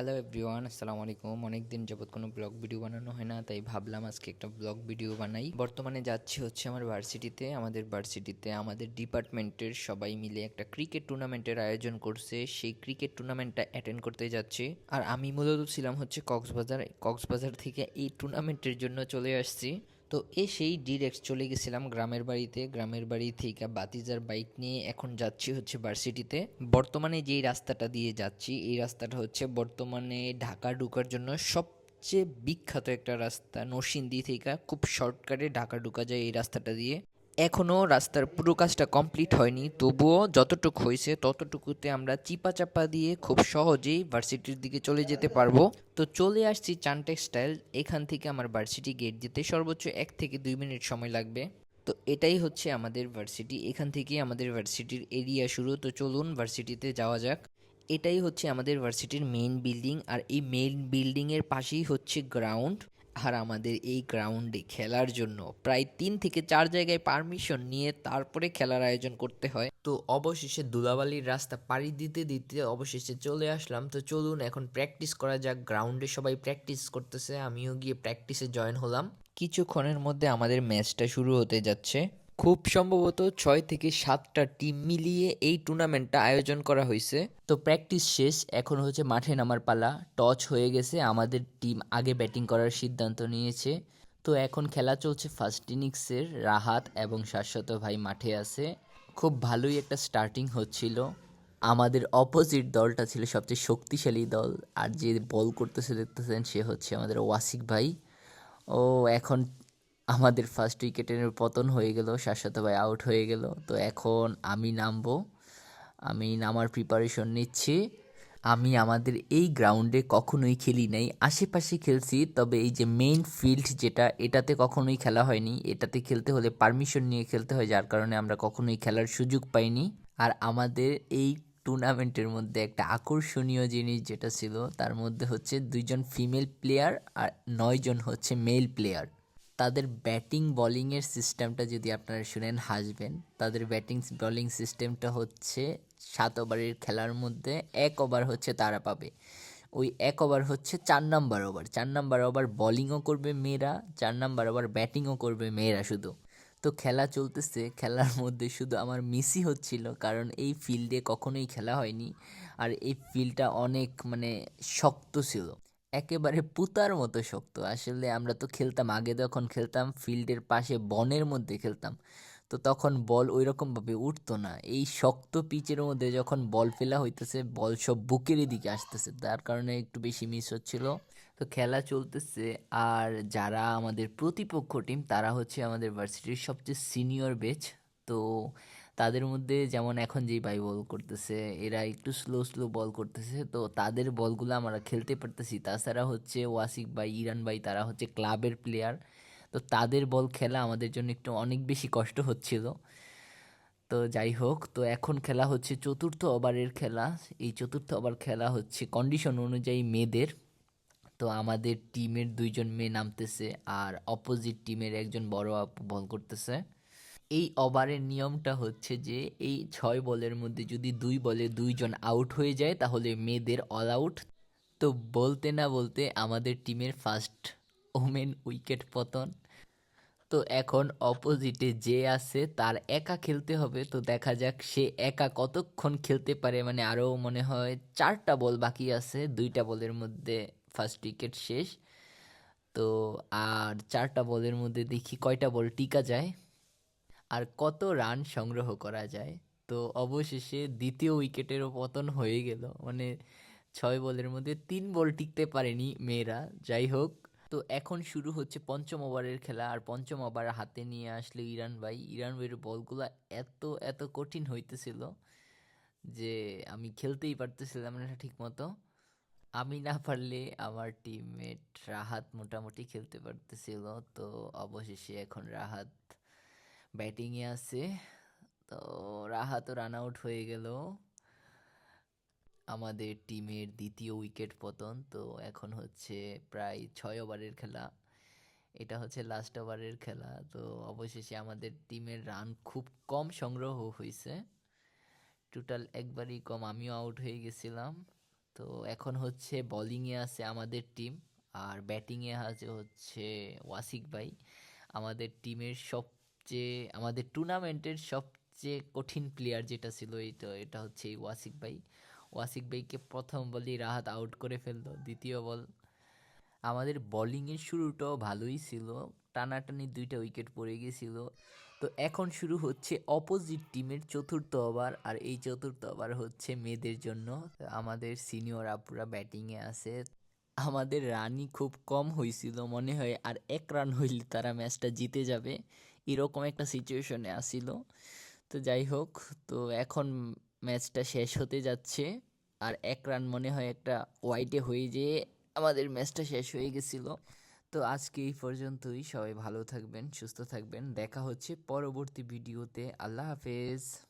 Hello everyone আসসালামু আলাইকুম অনেক দিন যাবত কোনো ব্লগ ভিডিও বানানো হয় না, তাই ভাবলাম আজকে একটা ব্লগ ভিডিও বানাই। বর্তমানে যাচ্ছি হচ্ছে আমার ভার্সিটিতে আমাদের ভার্সিটিতে আমাদের ডিপার্টমেন্টের সবাই মিলে একটা ক্রিকেট টুর্নামেন্টের আয়োজন করছে। সেই ক্রিকেট টুর্নামেন্টটা অ্যাটেন্ড করতে যাচ্ছি। আর আমি মূলত ছিলাম হচ্ছে কক্সবাজার কক্সবাজার থেকে এই টুর্নামেন্টের জন্য চলে আসছি। তো এ এসেই ডিরেক্ট চলে গেছিলাম গ্রামের বাড়িতে। গ্রামের বাড়ি থেকে বাতিজার বাইক নিয়ে এখন যাচ্ছি হচ্ছে ভার্সিটিতে বর্তমানে যেই রাস্তাটা দিয়ে যাচ্ছি, এই রাস্তাটা হচ্ছে বর্তমানে ঢাকা ঢুকার জন্য সব সবচেয়ে বিখ্যাত একটা রাস্তা। নরসিংদী থেকে খুব শর্টকাটে ঢাকা ঢুকা যায় এই রাস্তাটা দিয়ে। এখনও রাস্তার পুরো কাজটা কমপ্লিট হয়নি। তবুও যতটুকু হয়েছে, ততটুকুতে আমরা চিপা চাপা দিয়ে খুব সহজেই ভার্সিটির দিকে চলে যেতে পারব। তো চলে আসছি চান স্টাইল। এখান থেকে আমার ভার্সিটি গেট যেতে সর্বোচ্চ এক থেকে দুই মিনিট সময় লাগবে। তো এটাই হচ্ছে আমাদের ভার্সিটি। এখান থেকেই আমাদের ভার্সিটির এরিয়া শুরু। তো চলুন ভার্সিটিতে যাওয়া যাক। এটাই হচ্ছে আমাদের ভার্সিটির মেইন বিল্ডিং আর এই মেইন বিল্ডিংয়ের পাশেই হচ্ছে গ্রাউন্ড আর আমাদের এই গ্রাউন্ডে খেলার জন্য। প্রায় তিন থেকে চার জায়গায় পারমিশন নিয়ে তারপরে খেলার আয়োজন করতে হয়। তো অবশেষে দুলাবালির রাস্তা পাড়ি দিতে দিতে অবশেষে চলে আসলাম। তো চলুন এখন প্র্যাকটিস করা যাক। গ্রাউন্ডে সবাই প্র্যাকটিস করতেছে, আমিও গিয়ে প্র্যাকটিসে জয়েন হলাম। কিছুক্ষণের মধ্যে আমাদের ম্যাচটা শুরু হতে যাচ্ছে। খুব সম্ভবত ছয় থেকে সাতটা টিম মিলিয়ে এই টুর্নামেন্টটা আয়োজন করা হয়েছে। তো প্র্যাকটিস শেষ, এখন হচ্ছে মাঠে নামার পালা। টচ হয়ে গেছে, আমাদের টিম আগে ব্যাটিং করার সিদ্ধান্ত নিয়েছে। তো এখন খেলা চলছে ফার্স্ট ইনিংসের, রাহাত এবং শাশ্বত ভাই মাঠে আছে। খুব ভালোই একটা স্টার্টিং হচ্ছিল। আমাদের অপোজিট দলটা ছিল সবচেয়ে শক্তিশালী দল, আর যে বল করতেছে, দেখতেছেন, সে হচ্ছে আমাদের ওয়াসিক ভাই। ও এখন আমাদের ফার্স্ট উইকেটের পতন হয়ে গেল, শাশ্বত ভাই আউট হয়ে গেল। তো এখন আমি নামবো, আমি নামার প্রিপারেশন নিচ্ছি। আমি আমাদের এই গ্রাউন্ডে কখনোই খেলি নাই, আশেপাশে খেলছি, তবে এই যে মেইন ফিল্ড যেটা, এটাতে কখনোই খেলা হয়নি। এটাতে খেলতে হলে পারমিশন নিয়ে খেলতে হয়, যার কারণে আমরা কখনোই খেলার সুযোগ পাইনি। আর আমাদের এই টুর্নামেন্টের মধ্যে একটা আকর্ষণীয় জিনিস যেটা ছিল, তার মধ্যে হচ্ছে দুইজন ফিমেল প্লেয়ার আর নয়জন হচ্ছে মেল প্লেয়ার তাদের ব্যাটিং বলিংয়ের সিস্টেমটা যদি আপনারা শুনেন, হাসবেন, তাদের ব্যাটিং বলিং সিস্টেমটা হচ্ছে সাত ওভারের খেলার মধ্যে এক ওভার হচ্ছে তারা পাবে। ওই এক ওভার হচ্ছে চার নাম্বার ওভার। চার নাম্বার ওভার বলিংও করবে মেয়েরা, চার নাম্বার ওভার ব্যাটিংও করবে মেয়েরা শুধু। তো খেলা চলতেছে, খেলার মধ্যে শুধু আমার মিসই হচ্ছিল, কারণ এই ফিল্ডে কখনোই খেলা হয়নি। আর এই ফিল্ডটা অনেক মানে শক্ত ছিল। একেবারে পুতার মতো শক্ত। আসলে আমরা তো খেলতাম, আগে যখন খেলতাম, ফিল্ডের পাশে বনের মধ্যে খেলতাম, তো তখন বল ওই রকমভাবে উঠতো না। এই শক্ত পিচের মধ্যে যখন বল ফেলা হইতেছে, বল সব বুকেরই দিকে আসতেছে তার কারণে একটু বেশি মিস হচ্ছিল। তো খেলা চলতেছে, আর যারা আমাদের প্রতিপক্ষ টিম তারা হচ্ছে আমাদের ভার্সিটির সবচেয়ে সিনিয়র বেচ তো তাদের মধ্যে যেমন এখন যেই ভাই বল করতেছে, এরা একটু স্লো স্লো বল করতেছে, তো তাদের বলগুলো আমরা খেলতে পারতেছি। তাছাড়া হচ্ছে ওয়াসিক ভাই, ইরান ভাই, তারা হচ্ছে ক্লাবের প্লেয়ার তো তাদের বল খেলা আমাদের জন্য একটু অনেক বেশি কষ্ট হচ্ছিল। তো যাই হোক, তো এখন খেলা হচ্ছে চতুর্থ ওভারের খেলা। এই চতুর্থ ওভার খেলা হচ্ছে কন্ডিশন অনুযায়ী মেয়েদের। তো আমাদের টিমের দুইজন মেয়ে নামতেছে আর অপোজিট টিমের একজন বড় আপু বল করতেছে। এই ওভারের নিয়মটা হচ্ছে যে, এই ছয় বলের মধ্যে যদি দুই বলে দুইজন আউট হয়ে যায়, তাহলে মেয়েদের অল আউট তো বলতে না বলতে আমাদের টিমের ফার্স্ট ওমেন উইকেট পতন। তো এখন অপোজিটে যে আছে, তার একা খেলতে হবে। তো দেখা যাক সে একা কতক্ষণ খেলতে পারে। মানে আরও মনে হয় চারটা বল বাকি আছে, দুইটা বলের মধ্যে ফার্স্ট উইকেট শেষ। তো আর চারটা বলের মধ্যে দেখি কয়টা বল টিকা যায়। আর কত রান সংগ্রহ করা যায়। তো অবশেষে দ্বিতীয় উইকেটেরও পতন হয়ে গেল। মানে ছয় বলের মধ্যে তিন বল টিকতে পারেনি মেয়েরা। যাই হোক, তো এখন শুরু হচ্ছে পঞ্চম ওভারের খেলা। আর পঞ্চম ওভার হাতে নিয়ে আসলে ইরান ভাই। ইরান ভাইয়ের বলগুলো এত এত কঠিন হইতেছিল যে আমি খেলতেই পারতেছিলাম না ঠিক মতো আমি না পারলে আমার টিমমেট রাহাত মোটামুটি খেলতে পারতেছিল। তো অবশেষে এখন রাহাত ব্যাটিংয়ে আছে। তো রাহাতও রান আউট হয়ে গেল। আমাদের টিমের দ্বিতীয় উইকেট পতন। তো এখন হচ্ছে প্রায় ছয় ওভারের খেলা। এটা হচ্ছে লাস্ট ওভারের খেলা। তো অবশেষে আমাদের টিমের রান খুব কম সংগ্রহ হয়েছে। টোটাল একবারই কম। আমিও আউট হয়ে গেছিলাম। তো এখন হচ্ছে বোলিংয়ে আছে আমাদের টিম আর ব্যাটিংয়ে আছে হচ্ছে ওয়াসিক ভাই। আমাদের টিমের সবচেয়ে আমাদের টুর্নামেন্টের সবচেয়ে কঠিন প্লেয়ার যেটা ছিল এটা এটা হচ্ছে এই ওয়াসিক ভাই। ওয়াসিক ভাইকে প্রথম বলেই রাহাত আউট করে ফেলল, দ্বিতীয় বল। আমাদের বোলিংয়ের শুরুটাও ভালোই ছিল, টানাটানি দুইটা উইকেট পড়ে গেছিল। তো এখন শুরু হচ্ছে অপোজিট টিমের চতুর্থ ওভার আর এই চতুর্থ ওভার হচ্ছে মেয়েদের জন্য। আমাদের সিনিয়র আপুরা ব্যাটিংয়ে আছে। আমাদের রানই খুব কম হয়েছিল মনে হয়, আর এক রান হইলে তারা ম্যাচটা জিতে যাবে। এরকম একটা সিচুয়েশনে আসিল। তো যাই হোক, তো এখন ম্যাচটা শেষ হতে যাচ্ছে। আর এক রান মনে হয় একটা ওয়াইটে হয়ে যেয়ে আমাদের ম্যাচটা শেষ হয়ে গেছিল। তো আজকে এই পর্যন্তই। সবাই ভালো থাকবেন, সুস্থ থাকবেন। দেখা হচ্ছে পরবর্তী ভিডিওতে আল্লাহ হাফেজ।